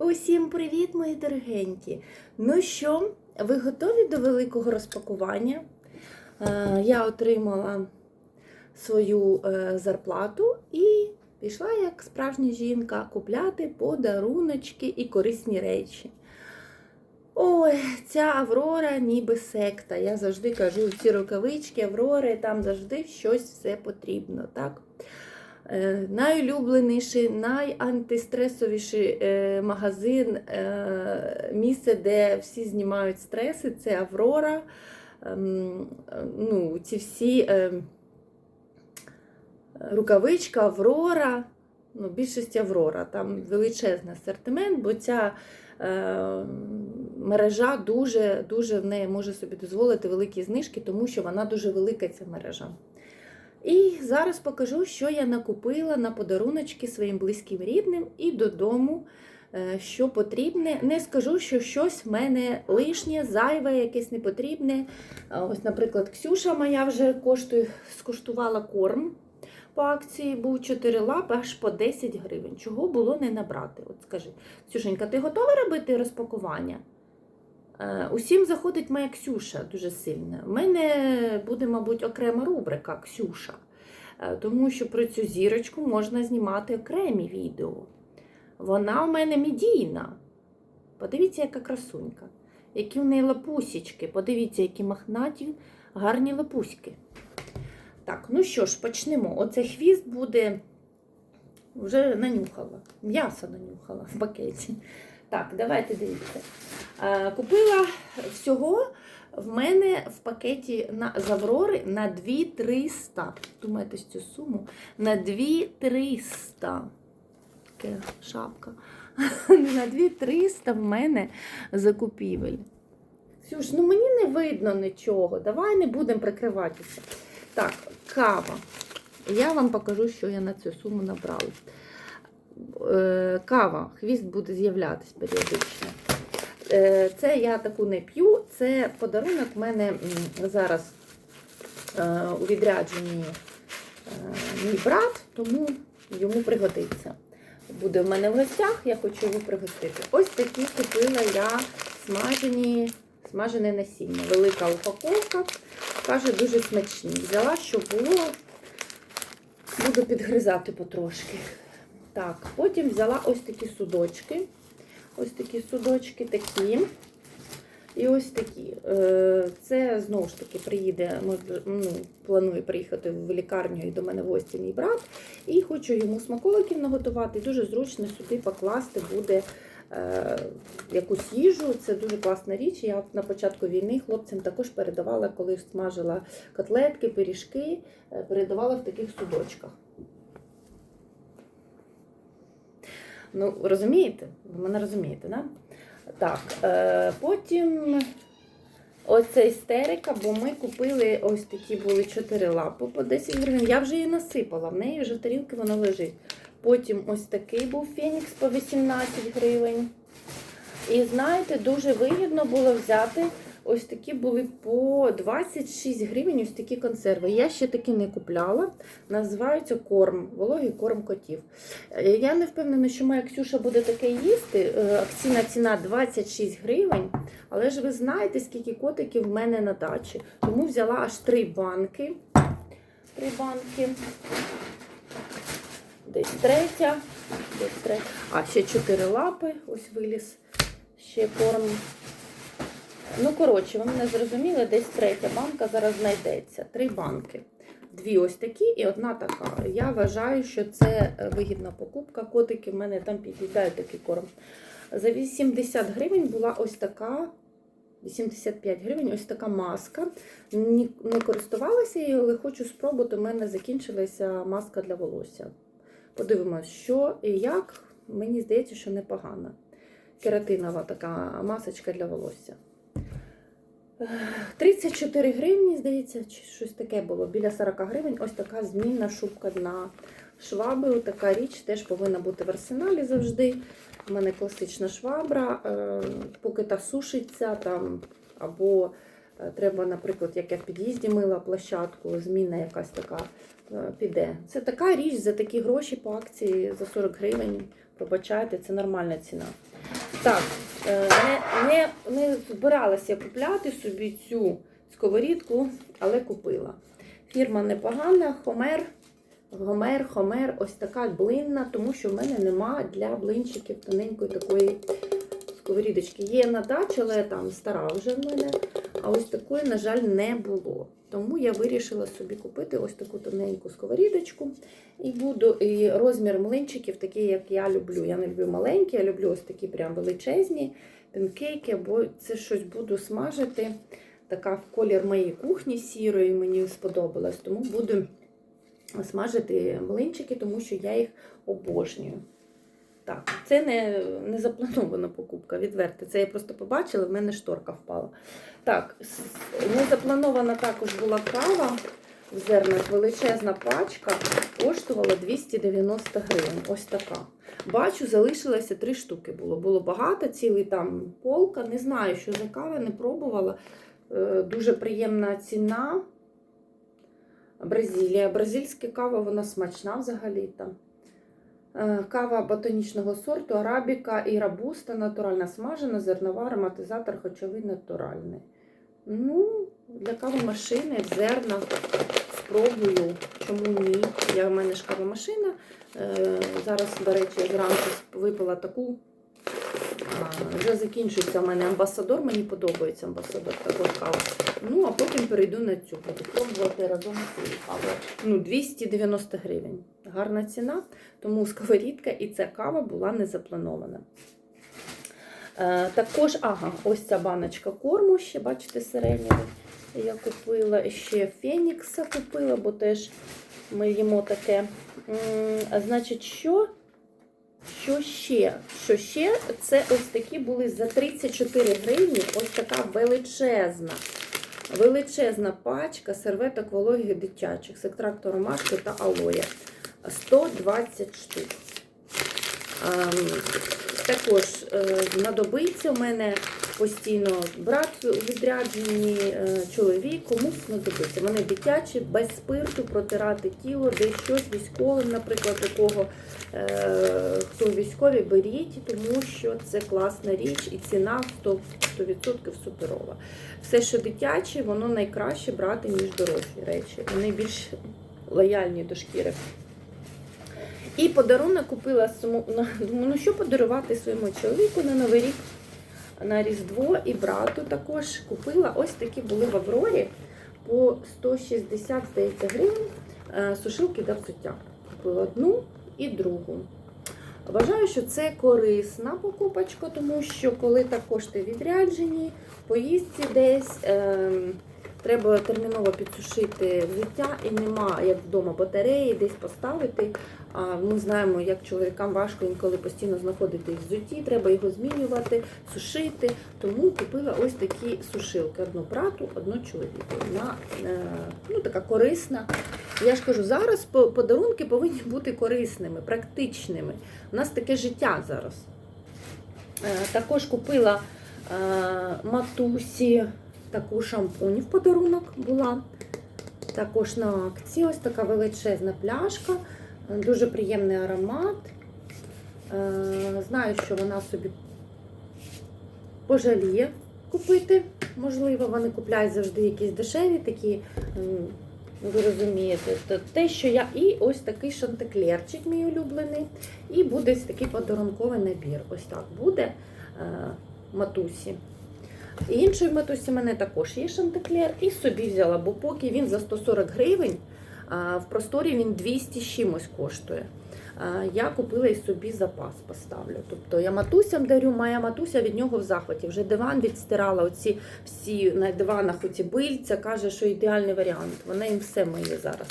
Усім привіт, мої дорогенькі! Ну що, ви готові до великого розпакування? Е, Я отримала свою е, зарплату і пішла, як справжня жінка, купляти подаруночки і корисні речі. Ой, ця Аврора ніби секта. Я завжди кажу, ці рукавички Аврори, там завжди щось все потрібно. так? Е, Найулюбленіший, найантистресовіший е, магазин, е, місце, де всі знімають стреси, це Аврора. Ем, Ну, ці всі рукавичка, Аврора, ну, більшість Аврора. Там величезний асортимент, бо ця мережа дуже, дуже в неї може собі дозволити великі знижки, тому що вона дуже велика, ця мережа. І зараз покажу, що я накупила на подаруночки своїм близьким рідним і додому, е, що потрібне. Не скажу, що щось в мене лишнє, зайве, якесь непотрібне. Ось, наприклад, Ксюша моя вже коштує, скуштувала корм по акції, був 4 лапи аж по 10 гривень. Чого було не набрати? От скажи, Ксюшенька, ти готова робити розпакування? Е, Усім заходить моя Ксюша дуже сильно. У мене буде, мабуть, окрема рубрика Ксюша, Е, тому що про цю зірочку можна знімати окремі відео. Вона у мене медійна. Подивіться, яка красунька. Які в неї лапусічки. Подивіться, які махнаті, гарні лапуськи. Так, ну що ж, почнемо. Оцей хвіст буде. Вже нанюхала. М'ясо нанюхала в пакеті. Так, давайте дивіться. Е, Купила всього в мене в пакеті на з Аврори на 2300. Думаєте, цю суму? На 2300. Таке шапка. На 2300 в мене закупівель. Ксюш, ну мені не видно нічого. Давай не будемо прикриватися. Так, кава. Я вам покажу, що я на цю суму набрала. Е, Кава, хвіст буде з'являтися періодично. Е, Це я таку не п'ю. Це подарунок в мене зараз е, у відрядженні мій брат, тому йому пригодиться. Буде в мене в гостях, я хочу його пригостити. Ось такі купила я смажені, смажене насіння. Велика упаковка. Каже, дуже смачні. Взяла, що було, буду підгризати потрошки. Так, потім взяла ось такі судочки. Ось такі судочки, такі. І ось такі. Е, Це знову ж таки приїде, ну, планує приїхати в лікарню і до мене в гості мій брат. І хочу йому смаколиків наготувати. Дуже зручно сюди покласти буде е, якусь їжу. Це дуже класна річ. Я на початку війни хлопцям також передавала, коли смажила котлетки, пиріжки, е, передавала в таких судочках. Ну, розумієте? Ви мене розумієте, да? Так, е, потім оце істерика, бо ми купили ось такі були 4 лапи по 10 гривень. Я вже її насипала, в неї вже тарілки воно лежить. Потім ось такий був фенікс по 18 гривень. І знаєте, дуже вигідно було взяти ось такі були по 26 гривень, ось такі консерви. Я ще такі не купляла. Називаються корм, вологий корм котів. Е, Я не впевнена, що моя Ксюша буде таке їсти. Е, Акційна ціна 26 гривень. Але ж ви знаєте, скільки котиків в мене на дачі. Тому взяла аж три банки. Три банки. Десь третя. Десь третя. А, ще чотири лапи. Ось виліз. Ще корм. Ну, коротше, ви мене зрозуміли, десь третя банка зараз знайдеться. Три банки. Дві ось такі і одна така. Я вважаю, що це е, вигідна покупка. Котики в мене там під'їдають такий корм. За 80 гривень була ось така. 85 гривень, ось така маска. Не користувалася її, але хочу спробувати. У мене закінчилася маска для волосся. Подивимось, що і як. Мені здається, що непогана. Кератинова така масочка для волосся. Ех, 34 гривні, здається, чи щось таке було. Біля 40 гривень. Ось така змінна шубка на шваби. Така річ теж повинна бути в арсеналі завжди. У мене класична швабра. Е, Поки та сушиться там, або е, треба, наприклад, як я в під'їзді мила площадку, зміна якась така піде. Це така річ за такі гроші по акції за 40 гривень. Пробачайте, це нормальна ціна. Так, е, не, не, не збиралася купляти собі цю сковорідку, але купила. Фірма непогана, Хомер. Гомер, Хомер, ось така блинна, тому що в мене нема для блинчиків тоненької такої сковорідочки. Є на дачі, але там стара вже в мене. А ось такої, на жаль, не було. Тому я вирішила собі купити ось таку тоненьку сковорідочку. І буду і розмір млинчиків такий, як я люблю. Я не люблю маленькі, я люблю ось такі прям величезні панкейки, бо це щось буду смажити. Така в колір моєї кухні сірої, мені сподобалось. Тому буду смажити млинчики, тому що я їх обожнюю. Так, це не, не запланована покупка, відверте. Це я просто побачила, в мене шторка впала. Так, не запланована також була кава в зернах, величезна пачка, коштувала 290 гривень. Ось така. Бачу, залишилося три штуки було. Було багато, цілий там полка. Не знаю, що за кава, не пробувала. Е, Дуже приємна ціна. Бразилія. Бразильська кава, вона смачна взагалі там. Е, Кава ботанічного сорту, арабіка і рабуста, натуральна смажена, зернова, ароматизатор, хочовий натуральний. Ну, для кавомашини зерна спробую, чому ні. Я, в мене ж кавомашина. Е, зараз, до речі, зранку випила таку. Вже закінчується в мене амбасадор, мені подобається амбасадор, також кава. Ну, а потім перейду на цю. Буду пробувати разом з цією кавою. Ну, 290 гривень. Гарна ціна, тому сковорідка і ця кава була не запланована. Е, також, ага, ось ця баночка корму ще, бачите, сиренєвий. Я купила ще Фенікса купила, бо теж ми їмо таке. Значить, що? Що ще? Що ще? Це ось такі були за 34 гривні, ось така величезна. Величезна пачка серветок вологих дитячих з екстрактором ромашки та алоя. 120 штук. Ем, Також е, знадобиться у мене постійно брат у відрядженні, е, чоловік, комусь знадобиться. Вони дитячі, без спирту, протирати тіло, десь щось військовим, наприклад, такого, е, хто військові, беріть, тому що це класна річ і ціна 100%, 100% суперова. Все, що дитяче, воно найкраще брати, ніж дорослі речі. Вони більш лояльні до шкіри. І подарунок купила ну що подарувати своєму чоловіку на Новий рік, на Різдво і брату також купила. Ось такі були в Аврорі по 160, здається, гривень е, сушилки для взуття. Купила одну і другу. Вважаю, що це корисна покупочка, тому що коли також ти відряджені, поїздці десь. ем, Треба терміново підсушити взуття і нема як вдома батареї, десь поставити. А ми знаємо, як чоловікам важко інколи постійно знаходитись в взутті, треба його змінювати, сушити. Тому купила ось такі сушилки: одну брату, одну чоловіку. Вона е, ну, така корисна. Я ж кажу, зараз по- подарунки повинні бути корисними, практичними. У нас таке життя зараз. Е, Також купила е, матусі таку шампунь в подарунок була. Також на акції ось така величезна пляшка, дуже приємний аромат. Е, Знаю, що вона собі пожаліє купити. Можливо, вони купляють завжди якісь дешеві такі. Ви розумієте, то те, що я. І ось такий шантеклерчик, мій улюблений. І буде ось такий подарунковий набір. Ось так буде е, матусі. Іншої матусі мене також є шантеклер. І собі взяла, бо поки він за 140 гривень, а в просторі він 200 з чимось коштує. Я купила і собі запас поставлю. Тобто я матусям дарю, моя матуся від нього в захваті. Вже диван відстирала, оці всі на диванах оці бильця, каже, що ідеальний варіант. Вона їм все миє зараз.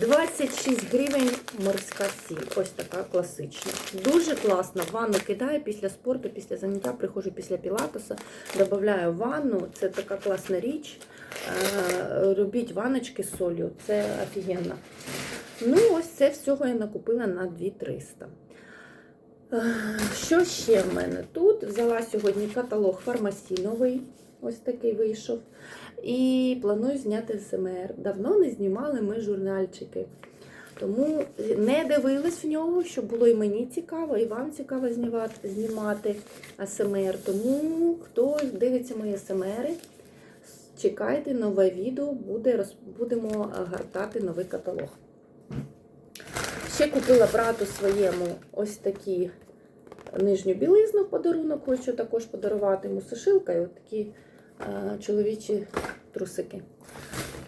26 гривень морська сіль. Ось така класична. Дуже класна. Ванну кидаю після спорту, після заняття, приходжу після пілатуса, додаю ванну. Це така класна річ. Е, Робіть ваночки з солью. Це офігенно. Ну, ось це всього я накупила на 2300. Е, Що ще в мене тут? Взяла сьогодні каталог фармасіновий. Ось такий вийшов. І планую зняти СМР. Давно не знімали ми журнальчики. Тому не дивилась в нього, щоб було і мені цікаво, і вам цікаво знімати, знімати АСМР. Тому хто дивиться мої АСМРи, чекайте нове відео, буде, будемо гартати новий каталог. Ще купила брату своєму ось такі нижню білизну в подарунок, хочу також подарувати йому сушилка і от такі е, чоловічі трусики.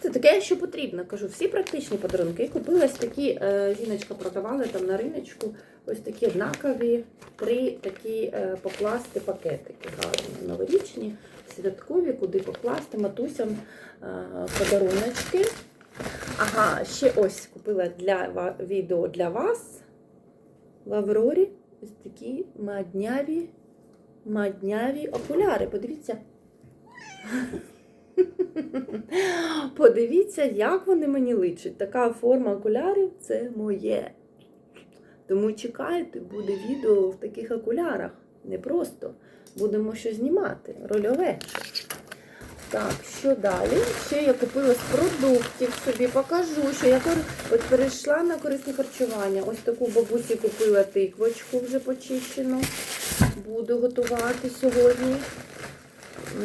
Це таке, що потрібно. Кажу, всі практичні подарунки. Купила ось такі, е, жіночка продавала там на риночку, ось такі однакові, три такі е, покласти пакетики гарні, новорічні, святкові, куди покласти матусям е, подаруночки. Ага, ще ось купила для відео для вас в Аврорі ось такі мадняві, мадняві окуляри. Подивіться. Подивіться, як вони мені личать. Така форма окулярів це моє. Тому чекайте, буде відео в таких окулярах. Не просто. Будемо щось знімати. Рольове. Так, що далі? Ще я купила з продуктів собі, покажу, що я от перейшла на корисне харчування. Ось таку бабусі купила тиквочку вже почищену. Буду готувати сьогодні.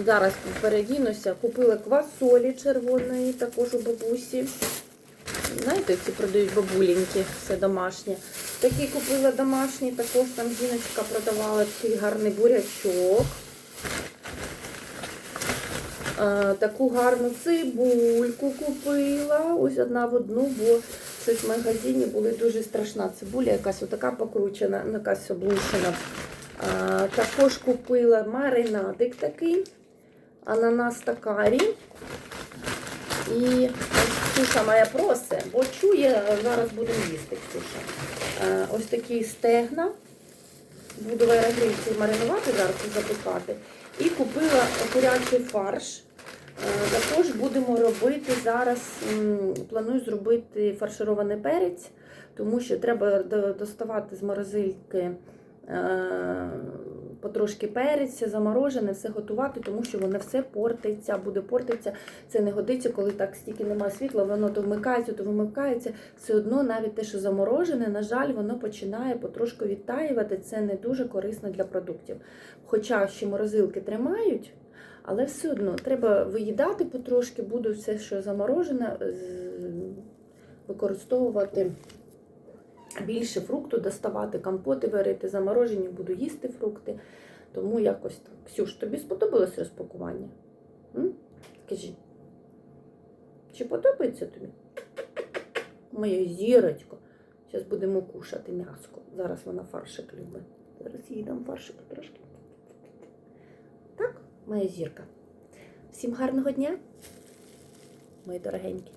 Зараз передінуся. Купила квасолі червоної, також у бабусі. Знаєте, ці продають бабуленькі, все домашнє. Такі купила домашні, також там жіночка продавала такий гарний бурячок. Таку гарну цибульку купила. Ось одна в одну, бо щось в магазині була дуже страшна цибуля, якась отака покручена, ну, якась облущена. Е, Також купила маринадик такий, ананас такарі. І ось Ксюша моя просить, бо чує, зараз будемо їсти, Ксюша. Ось такі стегна. Буду в маринувати, зараз і запікати. І купила курячий фарш. Е, Також будемо робити зараз, планую зробити фарширований перець, тому що треба доставати з морозильки е, потрошки перець, заморожене, все готувати, тому що воно все портиться, буде портитися. Це не годиться, коли так стільки немає світла, воно то вмикається, то вимикається. Все одно, навіть те, що заморожене, на жаль, воно починає потрошку відтаювати. Це не дуже корисно для продуктів. Хоча ще морозилки тримають. Але все одно треба виїдати потрошки, буду все, що заморожене, використовувати більше фрукту, доставати компоти, варити заморожені, буду їсти фрукти. Тому якось так. Ксюш, тобі сподобалось розпакування? М? Скажи. Чи подобається тобі? Моя зірочка. Зараз будемо кушати м'яско. Зараз вона фаршик любить. Зараз їй дам фаршик трошки. Моя зірка. Всім гарного дня, мої дорогенькі.